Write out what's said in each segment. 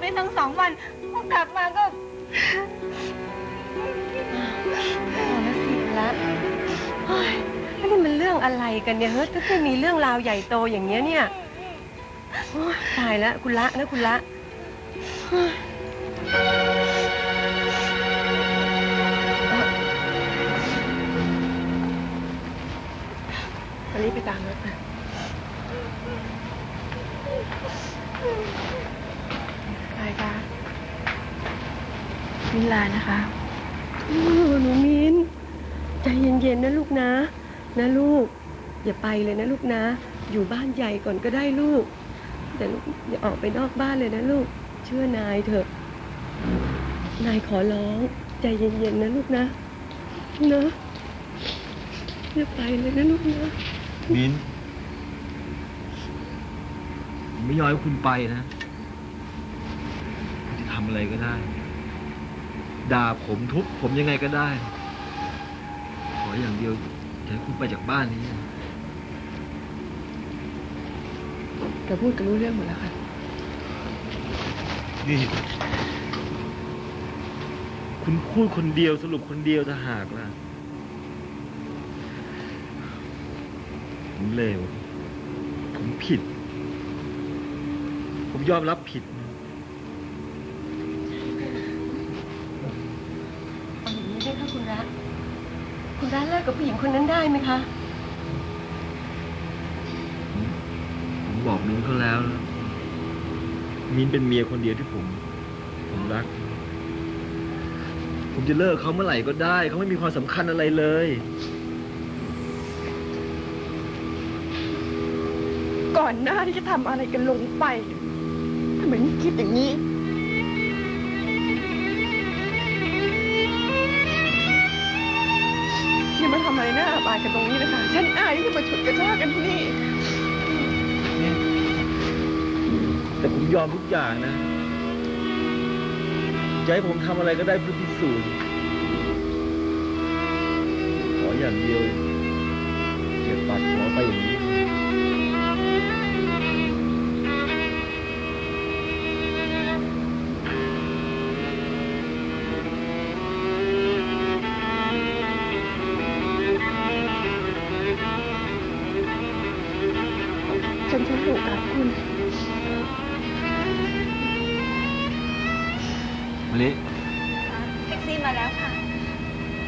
ได้ทั้งสองวันพอกลับมาก็เอาละสิละเฮ้ยแล้วนี่มันเรื่องอะไรกันเนี่ยเฮ้ยถ้าแค่มีเรื่องราวใหญ่โตอย่างเงี้ยเนี่ยโอ๊ยตายแล้วคุณละนะคุณละเฮ้ยวันนี้ไปตามรถมาใครคะ มิลานะคะโอ้หนูมิ้นใจเย็นๆนะลูกนะ นะลูก อย่าไปเลยนะลูกนะ อยู่บ้านใหญ่ก่อนก็ได้ลูก แต่ลูกอย่าออกไปนอกบ้านเลยนะลูก เชื่อนายเถอะ นายขอร้อง ใจเย็นๆนะลูกนะนะอย่าไปเลยนะลูกนะมิ้นผมไม่ยอมให้คุณไปนะคุณจะทำอะไรก็ได้ ด่าผมทุบผมยังไงก็ได้ ขออย่างเดียวอย่าให้คุณไปจากบ้านนี้นะเราพูดกันรู้เรื่องหมดแล้วค่ะ นี่ คุณพูดคนเดียวสรุปคนเดียวถ้าหากล่ะผมเลวผมผิด ผมยอมรับผิดนะ คุณรักเลิกกับผู้หญิงคนนั้นได้ไหมคะ ผมบอกมิ้นเขาแล้วนะมิ้นเป็นเมียคนเดียวที่ผม ผมรัก ผมจะเลิกเขาเมื่อไหร่ก็ได้ เขาไม่มีความสำคัญอะไรเลย ก่อนหน้าที่จะทำอะไรกันลงไปทำไมไม่คิดอย่างนี้ายกันตรงนี้นะคะ ฉันอายที่จะมาฉุดกระชากกันที่นี่ แต่ผมยอมทุกอย่างนะจะให้ผมทำอะไรก็ได้เพื่อพิสูจน์ขออย่างเดียวเก็บปัดหัวไปอย่างนี้ มะลิแท็กซี่มาแล้วค่ะ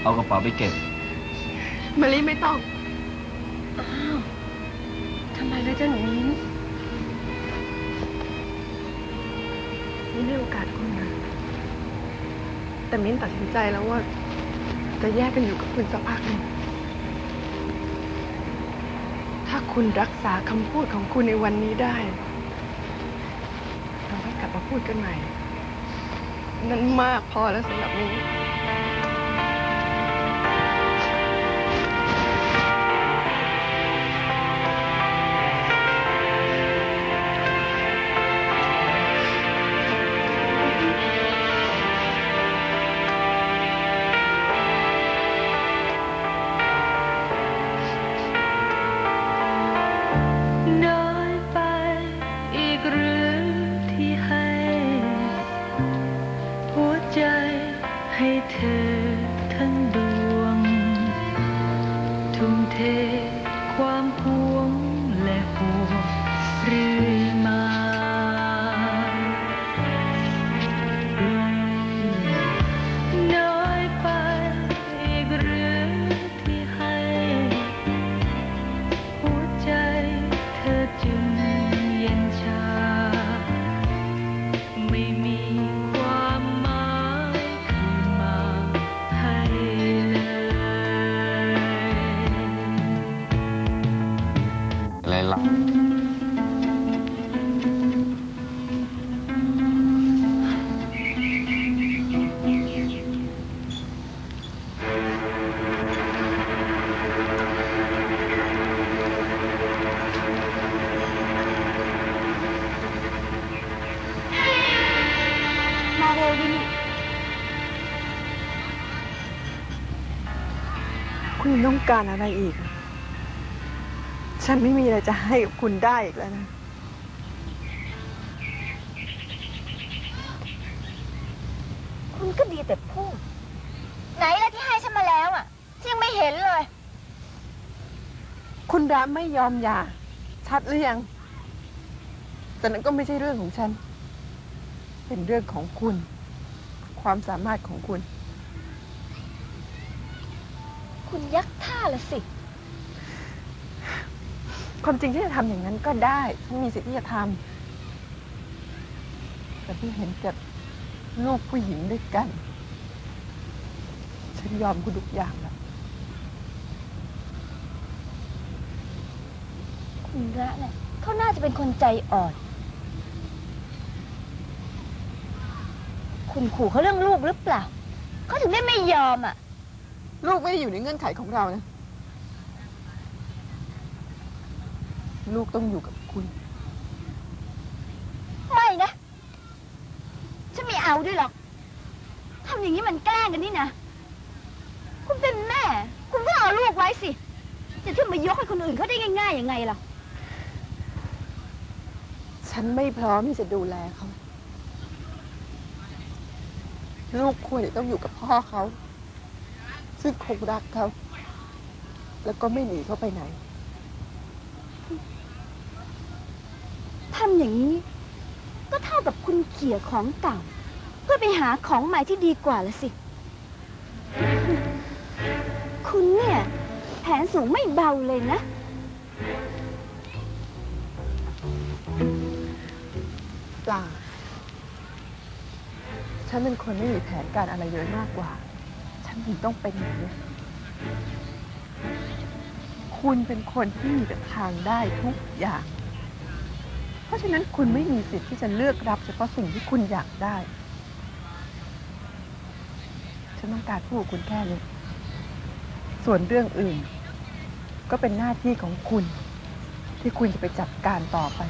เอากระเป๋าไปเก็บมารีไม่ต้อง อ้าวทำไมล่ะเจ้าหนูมิ้นมิ้นให้โอกาสคุณนะแต่มิ้นตัดสินใจแล้วว่า จะแยกกันอยู่กับคุณสักพักหนึ่งถ้าคุณรักษาคำพูดของคุณในวันนี้ได้ เราให้กลับมาพูดกันใหม่ นั้นมากพอแล้วสำหรับมิ้นน้ ให้เธอ คุณต้องการอะไรอีกอะฉันไม่มีอะไรจะให้กับคุณได้อีกแล้วนะดีแต่พูด ไหนละที่ให้ฉันมาแล้วอะที่ยังไม่เห็นเลย คุณระไม่ยอมหย่า ชัดหรือยัง แต่นั้นก็ไม่ใช่เรื่องของฉัน เป็นเรื่องของคุณ ความสามารถของคุณ คุณยักท่าละสิ ความจริงที่จะทำอย่างนั้นก็ได้ฉันมีสิทธิ์ที่จะทำแต่ที่เห็นกับลูกผู้หญิงด้วยกัน ฉันยอมคุณทุกอย่างแล้วคุณระเนี่ยเขาน่าจะเป็นคนใจอ่อน คุณขู่เขาเรื่องลูกหรือเปล่าเขาถึงได้ไม่ยอมอะ ลูกไม่ได้อยู่ในเงื่อนไขของเรานะ ลูกต้องอยู่กับคุณ ไม่นะ ฉันไม่เอาด้วยหรอก ทำอย่างนี้มันแกล้งกันนี่นะ คุณเป็นแม่ คุณก็เอาลูกไว้สิ จะขึ้นมายกให้คนอื่นเขาได้ง่ายๆยังไงล่ะ ฉันไม่พร้อมที่จะดูแลเขา ลูกควรจะต้องอยู่กับพ่อเขา ซึ่งคงรักเขา แล้วก็ไม่หนีเขาไปไหน ทำอย่างนี้ ก็เท่ากับคุณเขี่ยของเก่า เพื่อไปหาของใหม่ที่ดีกว่าละสิ คุณเนี่ย แผนสูงไม่เบาเลยนะ เปล่า ฉันเป็นคนไม่มีแผนการอะไรเลยมากกว่า ฉันถึงต้องเป็นอย่างนี้คุณเป็นคนที่มีแต่ทางได้ทุกอย่าง เพราะฉะนั้นคุณไม่มีสิทธิ์ที่จะเลือกรับเฉพาะสิ่งที่คุณอยากได้ ฉันต้องการพูดคุณแค่นี้ ส่วนเรื่องอื่น ก็เป็นหน้าที่ของคุณ ที่คุณจะไปจัดการต่อไป